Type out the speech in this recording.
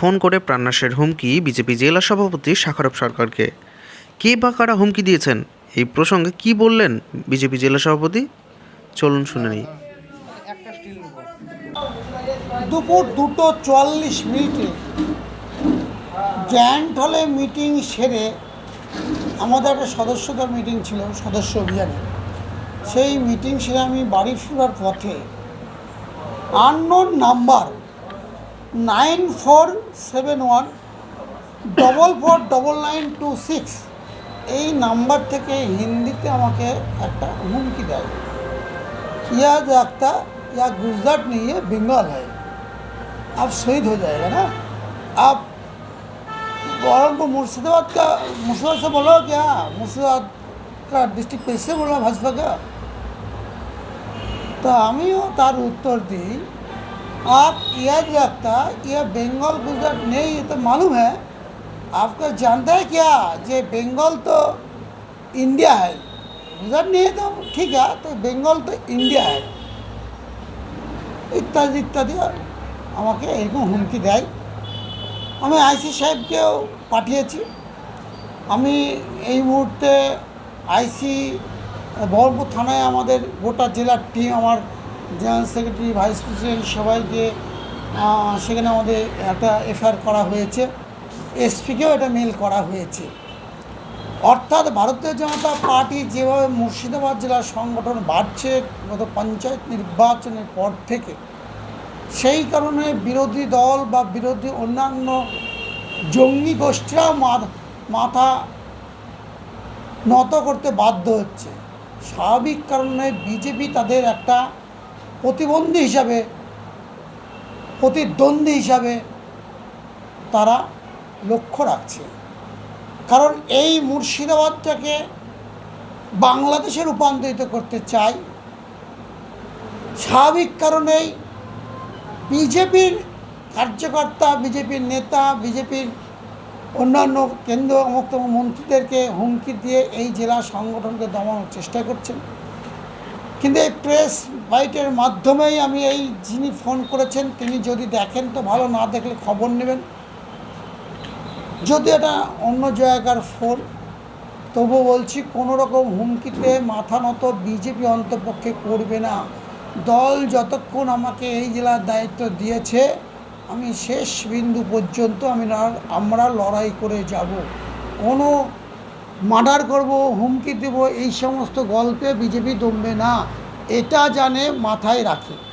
Phone করে প্রাণনাশের হুমকি BJP জেলা সভাপতি শাখারব সরকারকে। কে বা কারা হুমকি দিয়েছেন? এই প্রসঙ্গে কি বললেন বিজেপি জেলা সভাপতি? চলুন শুনে নিই। দুপুর দুটো চুয়াল্লিশ মিনিটে গ্র্যান্ড হলে মিটিং সেরে আমাদের একটা সদস্যদের মিটিং ছিল, সদস্য অভিযানে। সেই মিটিং সেরে আমি বাড়ি ফেরার পথে unknown number nine four seven one double four double nine two six এই নাম্বার থেকে হিন্দিতে আমাকে একটা হুমকি দেয় यह रखता या गुजरात नहीं है बंगाल है आप शहीद हो जाएगा ना आप बहरमपुर मुर्शिदाबाद का मुर्शिदाबाद से बोलो क्या मुर्शिदाबाद का डिस्ट्रिक्ट कैसे बोला भाजपा का तो আমিও তার उत्तर दी आप याद रखता यह बंगाल गुजरात नहीं ये तो मालूम है आपको जानता है क्या ये बंगाल तो इंडिया है गुजरात नहीं है तो ठीक है तो বেঙ্গল তো ইন্ডিয়া है ইত্যাদি ইত্যাদি আমাকে এরকম হুমকি দেয় আমি আইসি সাহেবকেও পাঠিয়েছি আমি এই মুহূর্তে আইসি বহরমপুর থানায় আমাদের গোটা জেলার টিম আমার জেনারেল সেক্রেটারি, ভাইস প্রেসিডেন্ট সবাইকে সেখানে আমাদের একটা এফআইআর করা হয়েছে। এসপিকেও এটা মেল করা হয়েছে। অর্থাৎ ভারতীয় জনতা পার্টি যেভাবে মুর্শিদাবাদ জেলার সংগঠন বাড়ছে গত পঞ্চায়েত নির্বাচনের পর থেকে, সেই কারণে বিরোধী দল বা বিরোধী অন্যান্য জঙ্গি গোষ্ঠীরাও মাথা নত করতে বাধ্য হচ্ছে। স্বাভাবিক কারণে বিজেপি তাদের একটা প্রতিবন্ধী হিসাবে, প্রতিদ্বন্দ্বী হিসাবে তারা লক্ষ্য রাখছে। কারণ এই মুর্শিদাবাদটাকে বাংলাদেশে রূপান্তরিত করতে চাই, স্বাভাবিক কারণেই বিজেপির কার্যকর্তা, বিজেপির নেতা, বিজেপির অন্যান্য কেন্দ্র মন্ত্রীদেরকে হুমকি দিয়ে এই জেলা সংগঠনকে দমানোর চেষ্টা করছেন। কিন্তু এই প্রেস বাইটের মাধ্যমেই আমি এই যিনি ফোন করেছেন, তিনি যদি দেখেন তো ভালো, না দেখলে খবর নেবেন। যদি এটা অন্য জায়গার ফোন তবু বলছি কোনো রকম হুমকিতে মাথা নত বিজেপি অন্তপক্ষে করবে না। দল যতক্ষণ আমাকে এই জেলার দায়িত্ব দিয়েছে, আমি শেষ বিন্দু পর্যন্ত আমি আমরা লড়াই করে যাব। কোনো মার্ডার করব হুমকি দেব এই সমস্ত গল্পে বিজেপি দমবে না। এটা জানে মাথায় রাখে।